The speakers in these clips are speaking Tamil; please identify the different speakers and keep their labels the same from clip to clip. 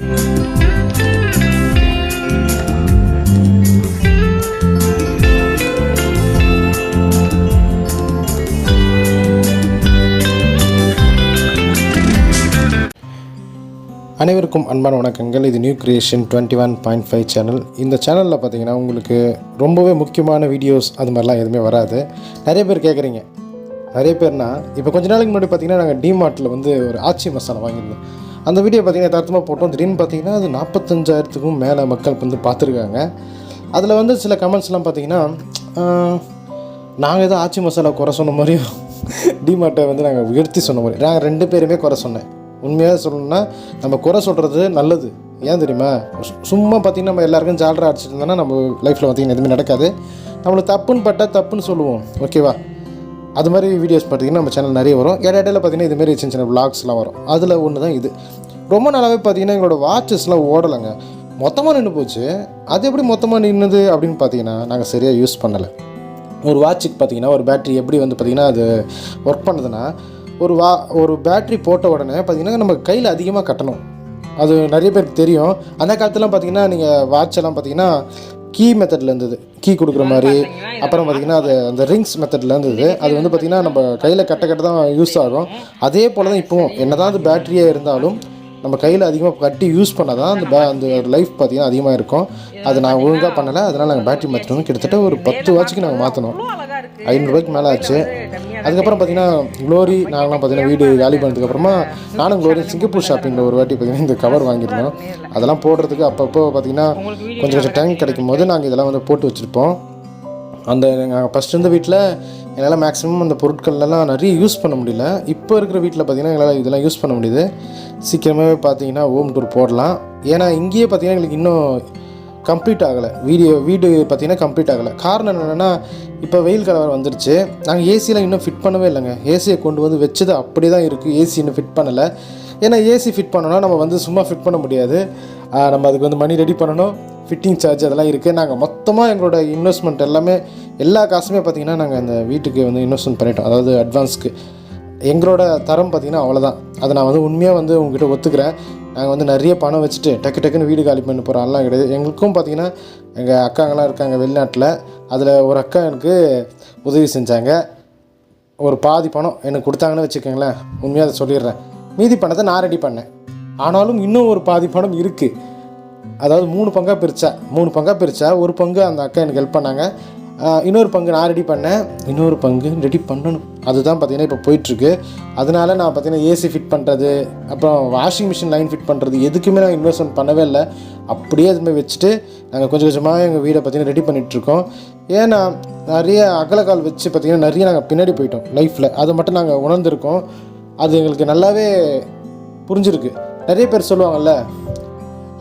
Speaker 1: அனைவருக்கும் அன்பான வணக்கங்கள். இது new creation twenty one point five channel இந்த சேனலில் பார்த்தீங்கன்னா உங்களுக்கு ரொம்பவே முக்கியமான வீடியோஸ் அது மாதிரிலாம் எதுவுமே வராது. நிறைய பேர் கேட்குறீங்க நிறைய பேர்னா இப்போ கொஞ்ச நாளைக்கு முன்னாடி பார்த்தீங்கன்னா நாங்கள் டிமார்ட்டில் வந்து ஒரு ஆச்சி மசாலா வாங்கியிருந்தோம். அந்த வீடியோ பார்த்தீங்கன்னா யதார்த்தமாக போட்டோம். திடீர்னு பார்த்தீங்கன்னா அது நாற்பத்தஞ்சாயிரத்துக்கும் மேலே மக்கள் வந்து பார்த்துருக்காங்க. அதில் வந்து சில கமெண்ட்ஸ்லாம் பார்த்தீங்கன்னா நாங்கள் ஏதோ ஆச்சி மசாலா குறை சொன்ன மாதிரியும் டிமார்ட்டை வந்து நாங்கள் உயர்த்தி சொன்ன மாதிரி. நாங்கள் ரெண்டு பேருமே குறை சொன்னேன். உண்மையாக சொல்லணும்னா நம்ம குறை சொல்கிறது நல்லது. ஏன் தெரியுமா? சும்மா பார்த்தீங்கன்னா நம்ம எல்லாருக்கும் ஜாலராக அடிச்சிட்டு இருந்தோம்னா நம்ம லைஃப்பில் பார்த்திங்கன்னா எதுவுமே நடக்காது. நம்மளுக்கு தப்புன்னு பட்டால் தப்புன்னு சொல்லுவோம். ஓகேவா அது மாதிரி வீடியோஸ் பார்த்தீங்கன்னா நம்ம சேனல் நிறைய வரும். இடையில பார்த்தீங்கன்னா இதுமாரி சின்ன சின்ன விளாக்ஸ்லாம் வரும். அதில் ஒன்று தான் இது. ரொம்ப நாளாகவே பார்த்தீங்கன்னா எங்களோட வாட்சஸ்லாம் ஓடலைங்க. மொத்தமாக நின்று போச்சு. அது எப்படி மொத்தமாக நின்றுது அப்படின்னு பார்த்தீங்கன்னா நாங்கள் சரியாக யூஸ் பண்ணலை. ஒரு வாட்சுக்கு பார்த்தீங்கன்னா ஒரு பேட்ரி எப்படி வந்து பார்த்தீங்கன்னா அது ஒர்க் பண்ணுதுன்னா ஒரு வா ஒரு பேட்ரி போட்ட உடனே பார்த்தீங்கன்னா நம்ம கையில் அதிகமாக கட்டணும். அது நிறைய பேருக்கு தெரியும். அந்த காலத்துலாம் பார்த்தீங்கன்னா நீங்கள் வாட்செல்லாம் பார்த்திங்கன்னா பார்த்தீங்கன்னா கீ மெத்தடில் இருந்தது. கீ கொடுக்குற மாதிரி. அப்புறம் பார்த்தீங்கன்னா அது அந்த ரிங்ஸ் மெத்தடில் இருந்தது. அது வந்து பார்த்தீங்கன்னா நம்ம கையில் கட்ட கட்ட தான் யூஸ் ஆகும். அதே போல் தான் இப்போவும். என்னதான் அது பேட்டரியாக இருந்தாலும் நம்ம கையில் அதிகமாக கட்டி யூஸ் பண்ணால் தான் அந்த பே அந்த லைஃப் பார்த்தீங்கன்னா அதிகமாக இருக்கும். அது நான் ஒழுங்காக பண்ணலை. அதனால் நாங்கள் பேட்டரி மாற்றினோம் கிட்டத்தட்ட ஒரு பத்து வாட்சுக்கு நாங்கள் மாற்றினோம் ஐநூறுரூவாய்க்கு மேலே ஆச்சு. அதுக்கப்புறம் பார்த்தீங்கன்னா க்ளோரி நாங்களாம் பார்த்தீங்கன்னா வீடு காலி பண்ணதுக்கப்புறமா நானும் க்ளோரி சிங்கப்பூர் ஷாப்பிங்கில் ஒரு வாட்டி பார்த்தீங்கன்னா இந்த கவர் வாங்கியிருந்தோம். அதெல்லாம் போடுறதுக்கு அப்பப்போ பார்த்தீங்கன்னா கொஞ்சம் கொஞ்சம் டைம் கிடைக்கும் போது நாங்கள் இதெல்லாம் வந்து போட்டு வச்சுருப்போம். அந்த நாங்கள் ஃபஸ்ட் இருந்த வீட்டில் எங்களால் மேக்ஸிமம் அந்த பொருட்கள்லாம் நிறைய யூஸ் பண்ண முடியல. இப்போ இருக்கிற வீட்டில் பார்த்திங்கன்னா எங்களால் இதெல்லாம் யூஸ் பண்ண முடியுது. சீக்கிரமாகவே பார்த்தீங்கன்னா ஹோம் டூர் போடலாம். ஏன்னா இங்கேயே பார்த்தீங்கன்னா எங்களுக்கு இன்னும் கம்ப்ளீட் ஆகலை. வீடியோ வீடு பார்த்தீங்கன்னா கம்ப்ளீட் ஆகலை. காரணம் என்னென்னா இப்போ வெயில் கலவரம் வந்துருச்சு. நாங்கள் ஏசிலாம் இன்னும் ஃபிட் பண்ணவே இல்லைங்க. ஏசியை கொண்டு வந்து வச்சது அப்படியே தான் இருக்குது ஏசி இன்னும் ஃபிட் பண்ணலை. ஏன்னா ஏசி ஃபிட் பண்ணோன்னா நம்ம வந்து சும்மா ஃபிட் பண்ண முடியாது. நம்ம அதுக்கு வந்து மணி ரெடி பண்ணணும். ஃபிட்டிங் சார்ஜ் அதெல்லாம் இருக்குது நாங்கள் மொத்தமாக எங்களோட இன்வெஸ்ட்மெண்ட் எல்லாமே எல்லா காசுமே பார்த்திங்கன்னா நாங்கள் அந்த வீட்டுக்கு வந்து இன்வெஸ்ட்மெண்ட் பண்ணிட்டோம். அதாவது அட்வான்ஸ்க்கு எங்களோட தரம் பார்த்திங்கன்னா அவ்வளோதான் அதை நான் வந்து உண்மையாக வந்து உங்ககிட்ட ஒத்துக்கிறேன். நாங்கள் வந்து நிறைய பணம் வச்சுட்டு டக்கு டக்குன்னு வீடு காலி பண்ண போகிறோம் கிடையாது. எங்களுக்கும் பார்த்திங்கன்னா எங்கள் அக்காங்கெல்லாம் இருக்காங்க வெளிநாட்டில். அதில் ஒரு அக்கா எனக்கு உதவி செஞ்சாங்க. ஒரு பாதி பணம் எனக்கு கொடுத்தாங்கன்னு வச்சுக்கோங்களேன். உண்மையாக அதை சொல்லிடுறேன். மீதி பணத்தை நான் ரெடி பண்ணேன். ஆனாலும் இன்னும் ஒரு பாதி பணம் இருக்குது அதாவது மூணு பங்காக பிரித்தா மூணு பங்காக பிரித்தா ஒரு பங்கு அந்த அக்கா எனக்கு ஹெல்ப் பண்ணாங்க. இன்னொரு பங்கு நான் ரெடி பண்ணேன். இன்னொரு பங்கு ரெடி பண்ணணும். அதுதான் பார்த்தீங்கன்னா இப்போ போயிட்டுருக்கு. அதனால நான் பார்த்தீங்கன்னா ஏசி ஃபிட் பண்ணுறது அப்புறம் வாஷிங் மிஷின் லைன் ஃபிட் பண்ணுறது எதுக்குமே நான் இன்வெஸ்ட்மெண்ட் பண்ணவே இல்லை. அப்படியே அதுமாதிரி வச்சுட்டு நாங்கள் கொஞ்சம் கொஞ்சமாக எங்கள் வீடை பார்த்திங்கன்னா ரெடி பண்ணிகிட்ருக்கோம் ஏன்னா நிறைய அகலக்கால் வச்சு பார்த்தீங்கன்னா நிறைய நாங்கள் பின்னாடி போயிட்டோம் லைஃப்பில் அதை மட்டும் நாங்கள் உணர்ந்திருக்கோம். அது எங்களுக்கு நல்லாவே புரிஞ்சிருக்கு. நிறைய பேர் சொல்லுவாங்கள்ல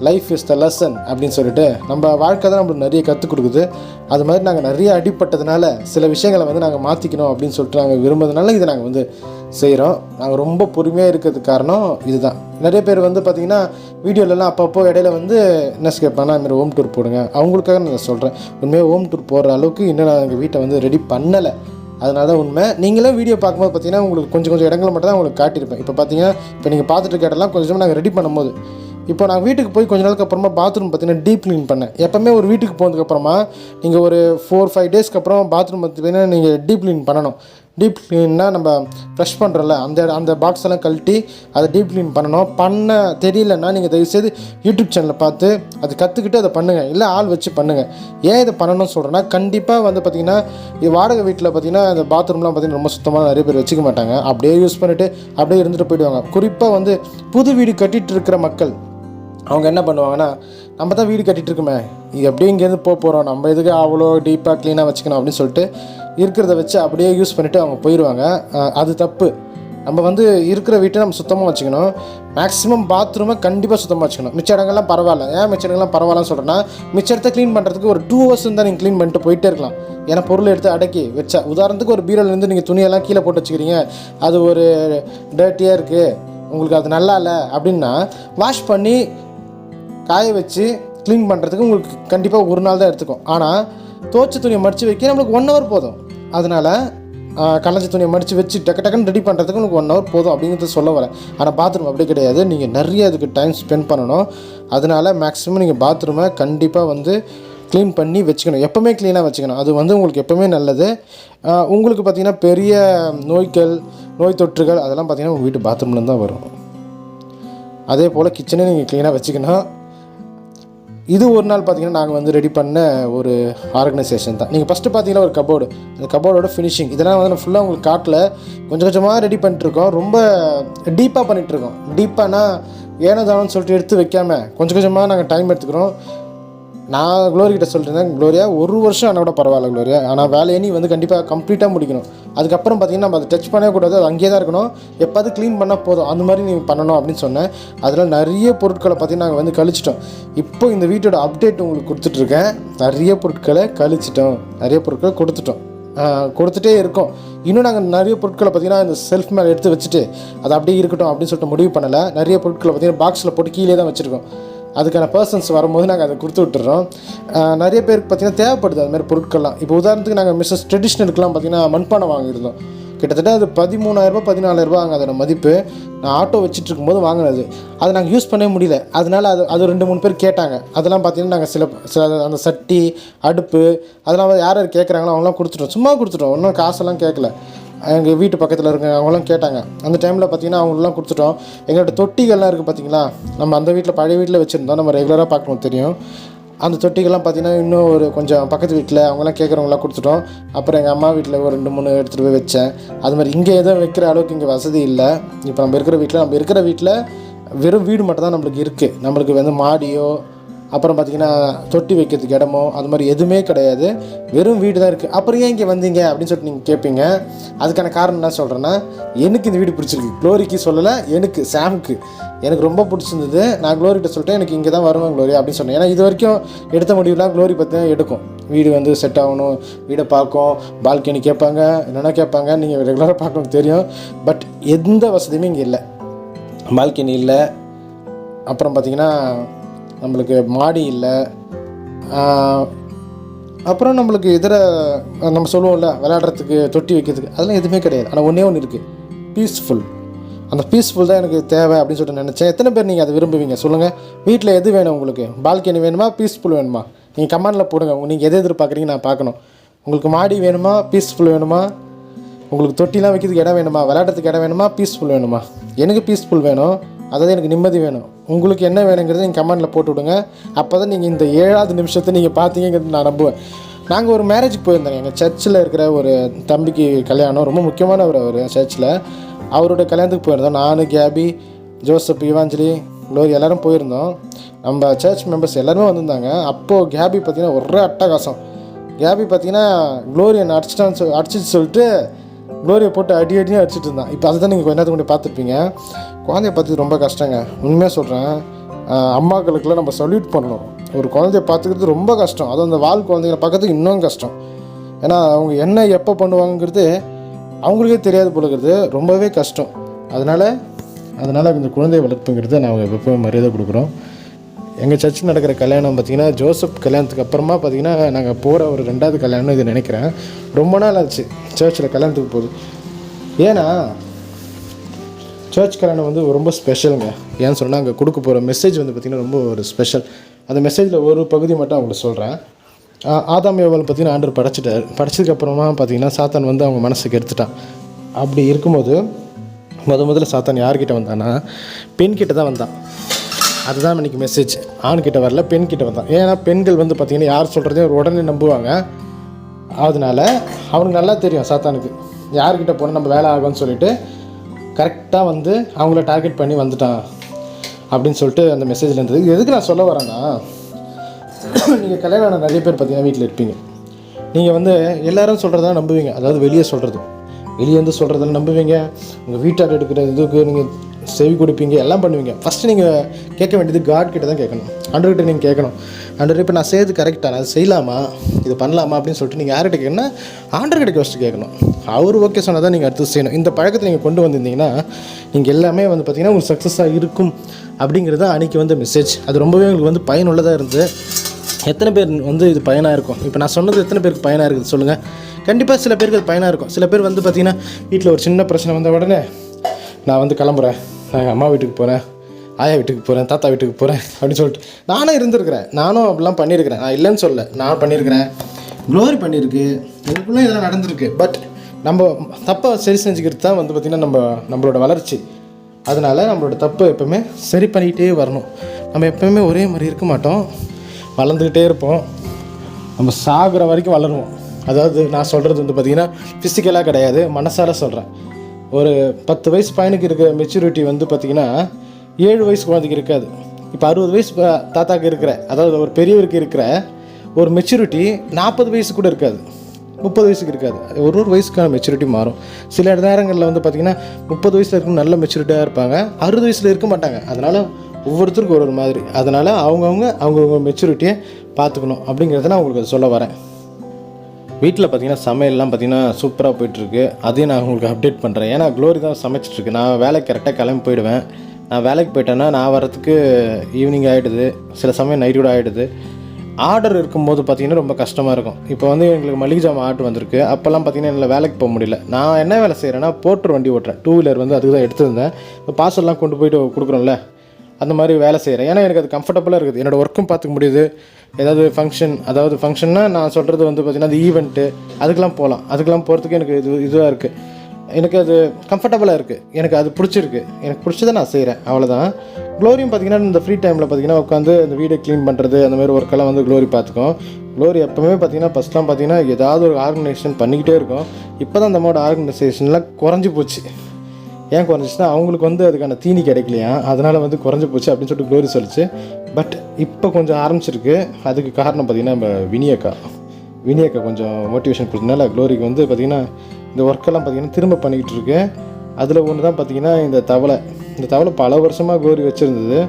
Speaker 1: லைஃப் இஸ் த லெசன் அப்படின்னு சொல்லிட்டு நம்ம வாழ்க்கை தான் நம்மளுக்கு நிறைய கற்றுக் கொடுக்குது. அது மாதிரி நாங்கள் நிறைய அடிப்பட்டதுனால சில விஷயங்களை வந்து நாங்கள் மாற்றிக்கணும் அப்படின்னு சொல்லிட்டு நாங்கள் விரும்புறதுனால இதை நாங்கள் வந்து செய்கிறோம் நாங்கள் ரொம்ப பொறுமையாக இருக்கிறதுக்கு காரணம் இதுதான். நிறைய பேர் வந்து பார்த்திங்கன்னா வீடியோலலாம் அப்பப்போ இடையில வந்து என்ன கேட்பாங்கன்னா இந்த மாதிரி ஹோம் டூர் போடுங்க. அவங்களுக்காக நான் சொல்கிறேன் உண்மையாக ஹோம் டூர் போடுற அளவுக்கு இன்னும் நான் எங்கள் வீட்டை வந்து ரெடி பண்ணலை. அதனால தான் உண்மை. நீங்களும் வீடியோ பார்க்கும்போது பார்த்தீங்கன்னா உங்களுக்கு கொஞ்சம் கொஞ்சம் இடங்களை மட்டும் தான் உங்களுக்கு காட்டியிருப்பேன். இப்போ பார்த்தீங்கன்னா இப்போ நீங்கள் பார்த்துட்டு இருக்க இடம்லாம் கொஞ்சம் நாங்கள் ரெடி பண்ணும்போது இப்போ நான் வீட்டுக்கு போய் கொஞ்ச நாளுக்கு அப்புறமா பாத்ரூம் பார்த்தீங்கன்னா டீப் க்ளீன் பண்ணேன். எப்போவுமே ஒரு வீட்டுக்கு போனதுக்கப்புறமா நீங்கள் ஒரு ஃபோர் ஃபைவ் டேஸ்க்கு அப்புறம் பாத்ரூம் பார்த்தீங்கன்னா நீங்கள் டீப் க்ளீன் பண்ணணும். டீப் க்ளீன்னா நம்ம ஃப்ரெஷ் பண்ணுறோம்ல அந்த அந்த பாக்ஸ் எல்லாம் கழட்டி அதை டீப் க்ளீன் பண்ணணும். பண்ண தெரியலன்னா நீங்கள் தயவுசெய்து யூடியூப் சேனலில் பார்த்து அது கற்றுக்கிட்டு அதை பண்ணுங்கள் இல்லை ஆள் வச்சு பண்ணுங்கள் ஏன் இதை பண்ணணும்னு சொல்கிறேன்னா கண்டிப்பாக வந்து பார்த்திங்கன்னா வாடகை வீட்டில் பார்த்திங்கன்னா அந்த பாத்ரூம்லாம் பார்த்திங்கன்னா ரொம்ப சுத்தமாக நிறைய பேர் வச்சுக்க மாட்டாங்க. அப்படியே யூஸ் பண்ணிவிட்டு அப்படியே இருந்துட்டு போயிடுவாங்க. குறிப்பாக வந்து புது வீடு கட்டிகிட்டு இருக்கிற மக்கள் அவங்க என்ன பண்ணுவாங்கன்னா நம்ம தான் வீடு கட்டிகிட்டு இருக்கோமே. எப்படி அப்படியே இங்கேருந்து போக போகிறோம் நம்ம எதுக்கு அவ்வளோ டீப்பாக க்ளீனாக வச்சுக்கணும் அப்படின்னு சொல்லிட்டு இருக்கிறத வச்சு அப்படியே யூஸ் பண்ணிவிட்டு அவங்க போயிடுவாங்க அது தப்பு. நம்ம வந்து இருக்கிற வீட்டை நம்ம சுத்தமாக வச்சுக்கணும். மேக்ஸிமம் பாத்ரூமை கண்டிப்பாக சுத்தமாக வச்சுக்கணும். மிச்ச இடங்கள்லாம் பரவாயில்ல. ஏன் மிச்ச இடங்கள்லாம் பரவாயில்லன்னு சொல்கிறேன்னா மிச்ச இடத்த க்ளீன் பண்ணுறதுக்கு ஒரு டூ ஹவர்ஸ் தான் நீங்கள் க்ளீன் பண்ணிட்டு போயிட்டே இருக்கலாம். ஏன்னா பொருள் எடுத்து அடக்கி வச்சா உதாரணத்துக்கு ஒரு பீரோலேருந்து நீங்கள் துணியெல்லாம் கீழே போட்டு வச்சுக்கிறீங்க. அது ஒரு டர்ட்டியாக இருக்குது உங்களுக்கு அது நல்லா இல்லை அப்படின்னா வாஷ் பண்ணி காய வச்சு க்ளீன் பண்ணுறதுக்கு உங்களுக்கு கண்டிப்பாக ஒரு நாள் தான் எடுத்துக்கும். ஆனால் துவைச்ச துணியை மடித்து வைக்க நம்மளுக்கு ஒன் ஹவர் போதும். அதனால் கலைஞ்ச துணியை மடித்து வச்சு டக்கு டக்குன்னு ரெடி பண்ணுறதுக்கு உங்களுக்கு ஒன் ஹவர் போதும் அப்படிங்கிறது சொல்ல வரேன். ஆனால் பாத்ரூம் அப்படி கிடையாது. நீங்கள் நிறைய அதுக்கு டைம் ஸ்பெண்ட் பண்ணணும். அதனால மேக்ஸிமம் நீங்கள் பாத்ரூமை கண்டிப்பாக வந்து க்ளீன் பண்ணி வச்சுக்கணும். எப்போவுமே க்ளீனாக வச்சுக்கணும். அது வந்து உங்களுக்கு எப்போவுமே நல்லது. உங்களுக்கு பார்த்திங்கன்னா பெரிய நோய்கள் நோய் தொற்றுகள் அதெல்லாம் பார்த்திங்கன்னா உங்கள் வீட்டு பாத்ரூம்லேருந்து தான் வரும். அதே போல் கிச்சனை நீங்கள் க்ளீனாக வச்சுக்கணும். இது ஒரு நாள் பார்த்தீங்கன்னா நாங்கள் வந்து ரெடி பண்ண ஒரு ஆர்கனைசேஷன் தான். நீங்கள் ஃபஸ்ட்டு பார்த்தீங்கன்னா ஒரு கபோர்டு அந்த கபோர்டோட ஃபினிஷிங் இதெல்லாம் வந்து நான் ஃபுல்லாக உங்களுக்கு காட்டில். கொஞ்சம் கொஞ்சமாக ரெடி பண்ணிட்டுருக்கோம். ரொம்ப டீப்பாக பண்ணிகிட்ருக்கோம் டீப்பானா ஏனோ தானோன்னு சொல்லிட்டு எடுத்து வைக்காமல் கொஞ்சம் கொஞ்சமாக நாங்கள் டைம் எடுத்துக்கிறோம். நான் க்ளோரி கிட்ட சொல்லிட்டு க்ளோரியா ஒரு வருஷம் ஆனால் கூட பரவாயில்ல க்ளோரியா ஆனால் வேலையை நீ வந்து கண்டிப்பாக கம்ப்ளீட்டாக முடிக்கணும். அதுக்கப்புறம் பார்த்தீங்கன்னா நம்ம அதை டச் பண்ணவே கூடாது அது அங்கேயே தான் இருக்கணும். எப்போது க்ளீன் பண்ணால் போதும். அந்த மாதிரி நீ பண்ணணும் அப்படின்னு சொன்னேன். அதில் நிறைய பொருட்களை பார்த்தீங்கன்னா நாங்கள் வந்து கழிச்சிட்டோம். இப்போ இந்த வீட்டோட அப்டேட் உங்களுக்கு கொடுத்துட்ருக்கேன். நிறைய பொருட்களை கழிச்சிட்டோம். நிறைய பொருட்களை கொடுத்துட்டோம். கொடுத்துட்டே இருக்கோம். இன்னும் நாங்கள் நிறைய பொருட்களை பார்த்தீங்கன்னா இந்த செல்ஃப் மேலே எடுத்து வச்சுட்டு அது அப்படியே இருக்கட்டும் அப்படின்னு சொல்லிட்டு முடிவு பண்ணலை. நிறைய பொருட்களை பார்த்தீங்கன்னா பாக்ஸில் போட்டு கீழே தான் வச்சுருக்கோம். அதுக்கான பர்சன்ஸ் வரும்போது நாங்கள் அதை கொடுத்து விட்டுறோம். நிறைய பேருக்கு பார்த்தீங்கன்னா தேவைப்படுது அதுமாதிரி பொருட்கள்லாம். இப்போ உதாரணத்துக்கு நாங்கள் மிஸ்ஸஸ் ட்ரெடிஷ்னலுக்குலாம் பார்த்திங்கன்னா மண்பானை வாங்கியிருந்தோம். கிட்டத்தட்ட அது பதிமூணாயிரரூபா பதினாலாயிரரூபா அங்கே அதோட மதிப்பு. நான் ஆட்டோ வச்சுட்டு இருக்கும்போது வாங்கினது. அதை நாங்கள் யூஸ் பண்ணவே முடியல. அதனால் அது அது ரெண்டு மூணு பேர் கேட்டாங்க. அதெல்லாம் பார்த்தீங்கன்னா நாங்கள் சில சில அந்த சட்டி அடுப்பு அதெல்லாம் யார் யார் கேட்குறாங்களோ அவங்களாம் கொடுத்துட்டோம். சும்மா கொடுத்துட்டோம். ஒன்றும் காசெல்லாம் கேட்கல. எங்கள் வீட்டு பக்கத்தில் இருக்க அவங்களாம் கேட்டாங்க. அந்த டைமில் பார்த்தீங்கன்னா அவங்களெலாம் கொடுத்துட்டோம். எங்களோட தொட்டிகள்லாம் இருக்குது பார்த்தீங்களா நம்ம அந்த வீட்டில் பழைய வீட்டில் வச்சுருந்தோம். நம்ம ரெகுலராக பார்க்கணும் தெரியும். அந்த தொட்டிகள்லாம் பார்த்தீங்கன்னா இன்னும் ஒரு கொஞ்சம் பக்கத்து வீட்டில் அவங்களாம் கேட்குறவங்களாம் கொடுத்துட்டோம். அப்புறம் எங்கள் அம்மா வீட்டில் ஒரு ரெண்டு மூணு எடுத்துகிட்டு போய் வச்சேன். அது மாதிரி இங்கே எதுவும் வைக்கிற அளவுக்கு இங்கே வசதி இல்லை. இப்போ நம்ம இருக்கிற வீட்டில் நம்ம இருக்கிற வீட்டில் வெறும் வீடு மட்டும் தான் நம்மளுக்கு இருக்குது நம்மளுக்கு வந்து மாடியோ அப்புறம் பார்த்தீங்கன்னா தொட்டி வைக்கிறதுக்கு இடமோ அது மாதிரி எதுவுமே கிடையாது. வெறும் வீடு தான் இருக்குது அப்புறம் ஏன் இங்கே வந்தீங்க? அப்படின்னு சொல்லிட்டு நீங்கள் கேட்பீங்க அதுக்கான காரணம் என்ன சொல்கிறேன்னா எனக்கு இந்த வீடு பிடிச்சிருக்கு. க்ளோரிக்கு சொல்லலை எனக்கு சாம்க்கு எனக்கு ரொம்ப பிடிச்சிருந்தது. நான் க்ளோரிகிட்ட சொல்லிட்டேன் எனக்கு இங்கே தான் வருவேன் க்ளோரி அப்படின்னு சொன்னேன். ஏன்னா இது வரைக்கும் எடுத்த முடிவுலாம் க்ளோரி பற்றி தான் எடுக்கும். வீடு வந்து செட் ஆகணும் வீடை பார்க்கும் பால்கனி கேட்பாங்க என்னென்ன கேட்பாங்க நீங்கள் ரெகுலராக பார்க்கணும் தெரியும். பட் எந்த வசதியுமே இங்கே இல்லை. பால்கனி இல்லை. அப்புறம் பார்த்தீங்கன்னா நம்மளுக்கு மாடி இல்லை. அப்புறம் நம்மளுக்கு இதர நம்ம சொல்லுவோம்ல விளையாடுறதுக்கு தொட்டி வைக்கிறதுக்கு அதெல்லாம் எதுவுமே கிடையாது. ஆனால் ஒன்றே ஒன்று இருக்குது பீஸ்ஃபுல் அந்த பீஸ்ஃபுல் தான் எனக்கு தேவை அப்படின்னு சொல்லிட்டு நினச்சேன். எத்தனை பேர் நீங்கள் அதை விரும்புவீங்க? சொல்லுங்கள் வீட்டில் எது வேணும் உங்களுக்கு? பால்கனி வேணுமா? பீஸ்ஃபுல் வேணுமா? நீங்கள் கமெண்டில் போடுங்க. நீங்கள் எது எதிர்பார்க்குறீங்க நான் பார்க்கணும். உங்களுக்கு மாடி வேணுமா? பீஸ்ஃபுல் வேணுமா? உங்களுக்கு தொட்டிலாம் வைக்கிறதுக்கு இடம் வேணுமா? விளையாடுறதுக்கு இடம் வேணுமா? பீஸ்ஃபுல் வேணுமா? எனக்கு பீஸ்ஃபுல் வேணும். அதாவது எனக்கு நிம்மதி வேணும். உங்களுக்கு என்ன வேணுங்கிறத நீங்கள் கமெண்டில் போட்டு விடுங்க. அப்போ தான் நீங்கள் இந்த ஏழாவது நிமிஷத்தை நீங்கள் பார்த்தீங்கிறது நான் நம்புவேன். நாங்கள் ஒரு மேரேஜுக்கு போயிருந்தோம். எங்கள் சர்ச்சில் இருக்கிற ஒரு தம்பிக்கு கல்யாணம் ரொம்ப முக்கியமானவர் அவர் சர்ச்சில் அவரோட கல்யாணத்துக்கு போயிருந்தோம். நான் கேபி ஜோசப் இவாஞ்சலி லோரி எல்லோரும் போயிருந்தோம். நம்ம சர்ச் மெம்பர்ஸ் எல்லாருமே வந்திருந்தாங்க. அப்போது கேபி பார்த்தீங்கன்னா ஒரே அட்டகாசம். கேபி பார்த்தீங்கன்னா க்ளோரி என்னை அடிச்சிட்டான்னு சொல் அடிச்சிட்டு சொல்லிட்டு க்ளோரியை போட்டு அடி அடியும் அடிச்சிட்டு இருந்தான். இப்போ அதை தான் நீங்கள் கொஞ்ச நேரத்துக்கு முன்னாடி பார்த்துருப்பீங்க. குழந்தைய பார்த்து ரொம்ப கஷ்டங்க. உண்மையாக சொல்கிறேன் அம்மாக்களுக்கெல்லாம் நம்ம சல்யூட் பண்ணணும். ஒரு குழந்தைய பார்த்துக்கிறது ரொம்ப கஷ்டம். அதுவும் அந்த வால் குழந்தைங்களை பார்க்கறதுக்கு இன்னும் கஷ்டம். ஏன்னா அவங்க என்ன எப்போ பண்ணுவாங்கங்கிறது அவங்களுக்கே தெரியாது போல ரொம்பவே கஷ்டம். அதனால் அதனால் இந்த குழந்தை வளர்ப்புங்கிறது நான் எப்பவுமே மரியாதை கொடுக்குறோம். எங்கள் சர்ச்சில் நடக்கிற கல்யாணம் பார்த்திங்கன்னா ஜோசப் கல்யாணத்துக்கு அப்புறமா பார்த்திங்கன்னா நாங்கள் போகிற ஒரு ரெண்டாவது கல்யாணம் இது நினைக்கிறேன். ரொம்ப நாள் ஆச்சு சர்ச்சில் கல்யாணத்துக்கு போகுது ஏன்னா சர்ச் கல்யாணம் வந்து ரொம்ப ஸ்பெஷலுங்க ஏன்னு சொன்னால் அங்கே கொடுக்க போகிற மெசேஜ் வந்து பார்த்திங்கன்னா ரொம்ப ஒரு ஸ்பெஷல் அந்த மெசேஜில் ஒரு பகுதி மட்டும் அவங்களுக்கு சொல்கிறேன் ஆதாம் ஏவல் பார்த்தீங்கன்னா ஆண்டர் படைச்சிட்டார். படைச்சதுக்கப்புறமா பார்த்தீங்கன்னா சாத்தான் வந்து அவங்க மனசுக்கு எடுத்துட்டான். அப்படி இருக்கும்போது முத முதல்ல சாத்தான் யார்கிட்ட வந்தான்னா பெண்கிட்ட தான் வந்தான். அதுதான் இன்னைக்கு மெசேஜ் ஆண்கிட்ட வரல பெண்கிட்ட வந்தான். ஏன்னா பெண்கள் வந்து பார்த்திங்கன்னா யார் சொல்கிறதையும் உடனே நம்புவாங்க. அதனால அவனுக்கு நல்லா தெரியும் சாத்தானுக்கு. யார்கிட்ட போனால் நம்ம வேலை ஆகும்னு சொல்லிட்டு கரெக்டாக வந்து அவங்கள டார்கெட் பண்ணி வந்துட்டான் அப்படின்னு சொல்லிட்டு அந்த மெசேஜில் இருந்தது. எதுக்கு நான் சொல்ல வரேன்னா நீங்கள் கல்யாணம் ஆன நிறைய பேர் பார்த்தீங்கன்னா வீட்டில் இருப்பீங்க. நீங்கள் வந்து எல்லாரும் சொல்கிறதா நம்புவீங்க. அதாவது வெளியே சொல்கிறது வெளியே வந்து சொல்கிறதெல்லாம் நம்புவீங்க. உங்கள் வீட்டார் எடுக்கிற இதுக்கு நீங்கள் செவி கொடுப்பீங்க எல்லாம் பண்ணுவீங்க. ஃபஸ்ட்டு நீங்கள் கேட்க வேண்டியது காட் கிட்ட தான் கேட்கணும். ஆண்டர்கிட்ட நீங்கள் கேட்கணும். ஆண்டர் இப்போ நான் செய்யறது கரெக்டாக நான் செய்யலாமா? இது பண்ணலாமா? அப்படின்னு சொல்லிட்டு நீங்கள் யார்கிட்ட கேட்கணும்னா ஆண்டர்கிட்ட ஃபஸ்ட்டு கேட்கணும். அவர் ஓகே சொன்னால் தான் நீங்கள் அடுத்து செய்யணும். இந்த பழக்கத்தை நீங்கள் கொண்டு வந்திருந்தீங்கன்னா நீங்கள் எல்லாமே வந்து பார்த்தீங்கன்னா உங்களுக்கு சக்ஸஸாக இருக்கும் அப்படிங்கிறது தான் அன்றைக்கி வந்த மெசேஜ் அது ரொம்பவே உங்களுக்கு வந்து பயனுள்ளதாக இருந்தது. எத்தனை பேர் வந்து இது பயனாக இருக்கும்? இப்போ நான் சொன்னது எத்தனை பேருக்கு பயனாக இருக்குது சொல்லுங்கள் கண்டிப்பாக சில பேருக்கு அது பயனாக இருக்கும். சில பேர் வந்து பார்த்திங்கன்னா வீட்டில் ஒரு சின்ன பிரச்சனை வந்த உடனே நான் வந்து கிளம்புறேன். நான் எங்கள் அம்மா வீட்டுக்கு போகிறேன் ஆயா வீட்டுக்கு போகிறேன் தாத்தா வீட்டுக்கு போகிறேன் அப்படின்னு சொல்லிட்டு நானும் இருந்திருக்கிறேன். நானும் அப்படிலாம் பண்ணியிருக்கிறேன். நான் இல்லைன்னு சொல்ல நான் பண்ணியிருக்கிறேன். க்ளோரி பண்ணியிருக்கு. எனக்குள்ளே இதெல்லாம் நடந்திருக்கு. பட் நம்ம தப்பை சரி செஞ்சுக்கிறது தான் வந்து பார்த்திங்கன்னா நம்ம நம்மளோட வளர்ச்சி. அதனால் நம்மளோட தப்பை எப்போவுமே சரி பண்ணிக்கிட்டே வரணும். நம்ம எப்பவுமே ஒரே மாதிரி இருக்க மாட்டோம். வளர்ந்துக்கிட்டே இருப்போம். நம்ம சாகுற வரைக்கும் வளருவோம். அதாவது நான் சொல்கிறது வந்து பார்த்திங்கன்னா ஃபிசிக்கலாக கிடையாது. மனசால் சொல்கிறேன் ஒரு பத்து வயசு பையனுக்கு இருக்கிற மெச்சூரிட்டி வந்து பார்த்திங்கன்னா ஏழு வயசு குழந்தைக்கு இருக்காது. இப்போ அறுபது வயசு தாத்தாக்கு இருக்கிற அதாவது ஒரு பெரியவருக்கு இருக்கிற ஒரு மெச்சூரிட்டி நாற்பது வயசு கூட இருக்காது. முப்பது வயசுக்கு இருக்காது. ஒரு ஒரு வயசுக்கான மெச்சூரிட்டி மாறும். சில நேரங்களில் வந்து பார்த்திங்கன்னா முப்பது வயசில் இருக்கும் நல்ல மெச்சூரிட்டியாக இருப்பாங்க. அறுபது வயசில் இருக்க மாட்டாங்க. அதனால் ஒவ்வொருத்தருக்கும் ஒரு ஒரு மாதிரி. அதனால் அவங்கவுங்க அவங்கவுங்க மெச்சூரிட்டியை பார்த்துக்கணும். அப்படிங்கிறத நான் உங்களுக்கு சொல்ல வரேன். வீட்டில் பார்த்தீங்கன்னா சமையல்லாம் பார்த்தீங்கன்னா சூப்பராக போயிட்டுருக்கு. அதையும் நான் உங்களுக்கு அப்டேட் பண்ணுறேன் ஏன்னா க்ளோரி தான் சமைச்சிட்ருக்கு நான் வேலைக்கு கரெக்டாக கிளம்பி போயிடுவேன். நான் வேலைக்கு போயிட்டேன்னா நான் வரத்துக்கு ஈவினிங் ஆகிடுது சில சமயம் நைட் கூட ஆகிடுது ஆர்டர் இருக்கும்போது பார்த்தீங்கன்னா ரொம்ப கஷ்டமாக இருக்கும். இப்போ வந்து எங்களுக்கு மளிகை ஜாமான் ஆர்டர் வந்திருக்கு. அப்போல்லாம் பார்த்திங்கன்னா என்னால் வேலைக்கு போக முடியல. நான் என்ன வேலை செய்கிறேன்னா போட்டர் வண்டி ஓட்டுறேன். டூ வீலர் வந்து அதுக்கு தான் எடுத்திருந்தேன் இப்போ பார்சல்லாம் கொண்டு போயிட்டு கொடுக்குறோம்ல. அந்த மாதிரி வேலை செய்கிறேன் ஏன்னா எனக்கு அது கம்ஃபர்டபுளாக இருக்குது. என்னோடய ஒர்க்கும் பார்த்துக்க முடியுது. ஏதாவது ஃபங்க்ஷன் அதாவது ஃபங்க்ஷன்னா நான் சொல்கிறது வந்து பார்த்திங்கன்னா அது ஈவெண்ட்டு அதுக்கெலாம் போகலாம் அதுக்கெலாம் போகிறதுக்கு எனக்கு இது இதுவாக இருக்குது எனக்கு அது கம்ஃபர்டபுளாக இருக்குது எனக்கு அது பிடிச்சிருக்கு. எனக்கு பிடிச்சதை நான் செய்கிறேன் அவ்வளோதான் க்ளோரியும் பார்த்திங்கன்னா இந்த ஃப்ரீ டைமில் பார்த்திங்கன்னா உட்காந்து இந்த வீடை க்ளீன் பண்ணுறது அந்த மாதிரி ஒர்க்கெல்லாம் வந்து க்ளோரி பார்த்துக்கும். க்ளோரி எப்போவுமே பார்த்திங்கன்னா ஃபஸ்ட்லாம் பார்த்திங்கன்னா ஏதாவது ஒரு ஆர்கனைசேஷன் பண்ணிக்கிட்டே இருக்கும். இப்போ தான் அந்த ஆர்கனைசேஷன்லாம் குறைஞ்சி போச்சு. ஏன் குறைஞ்சிச்சுன்னா அவங்களுக்கு வந்து அதுக்கான தீனி கிடைக்கலையா? அதனால் வந்து குறைஞ்சி போச்சு அப்படின்னு சொல்லிட்டு க்ளோரி சொல்லிச்சு. பட் இப்போ கொஞ்சம் ஆரம்பிச்சிருக்கு. அதுக்கு காரணம் பார்த்திங்கன்னா நம்ம வினியக்கா. வினியக்கா கொஞ்சம் மோட்டிவேஷன் கொடுத்தனால க்ளோரிக்கு வந்து பார்த்திங்கன்னா இந்த ஒர்க்கெல்லாம் பார்த்திங்கன்னா திரும்ப பண்ணிக்கிட்டு இருக்கு. அதில் ஒன்று தான் பார்த்திங்கன்னா இந்த தவளை. இந்த தவளை பல வருஷமாக க்ளோரி வச்சுருந்தது.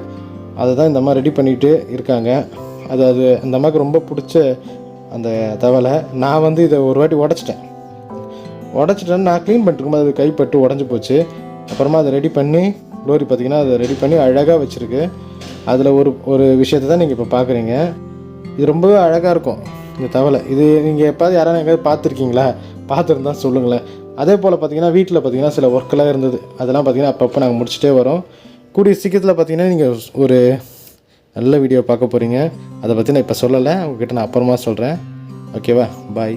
Speaker 1: அதை தான் இந்த மாதிரி ரெடி பண்ணிகிட்டு இருக்காங்க. அது அது அந்த அம்மாவுக்கு ரொம்ப பிடிச்ச அந்த தவளை. நான் வந்து இதை ஒரு வாட்டி உடச்சிட்டேன். உடச்சிட்டேன்னு நான் க்ளீன் பண்ணிட்டுருக்கும்போது அது கைப்பட்டு உடஞ்சி போச்சு. அப்புறமா அதை ரெடி பண்ணி க்ளோரி பார்த்தீங்கன்னா அதை ரெடி பண்ணி அழகாக வச்சுருக்கு. அதில் ஒரு ஒரு விஷயத்தை தான் நீங்கள் இப்போ பார்க்குறீங்க இது ரொம்பவே அழகாக இருக்கும் இந்த தவளை. இது நீங்கள் எப்பாவது யாராவது எங்கேயாவது பார்த்துருக்கீங்களா? பார்த்துருந்தா சொல்லுங்களேன். அதே போல் பார்த்தீங்கன்னா வீட்டில் பார்த்தீங்கன்னா சில ஒர்க்கெல்லாம் இருந்தது. அதெல்லாம் பார்த்தீங்கன்னா அப்பப்போ நாங்கள் முடிச்சுட்டே வரோம். கூடிய சீக்கிரத்தில் பார்த்தீங்கன்னா நீங்கள் ஒரு நல்ல வீடியோ பார்க்க போகிறீங்க அதை பற்றி நான் இப்போ சொல்லலை. உங்ககிட்ட நான் அப்புறமா சொல்கிறேன் ஓகேவா பாய்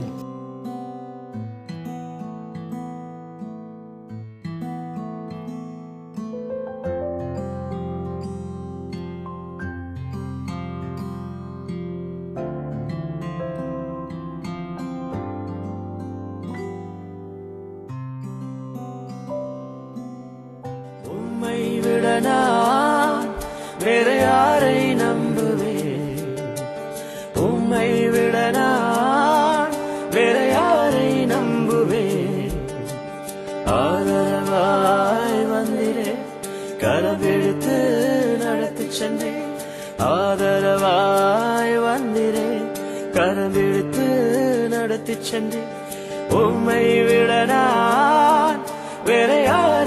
Speaker 2: உம்மை விட நான் வேற யாரை நம்புவேன்? ஆதரவாய் வந்திரே கரவெடுத்து நடத்தி சென்றேன். ஆதரவாய் வந்திரே கரவெடுத்து நடத்தி சென்றேன். உம்மை விட நான் வேற யாரை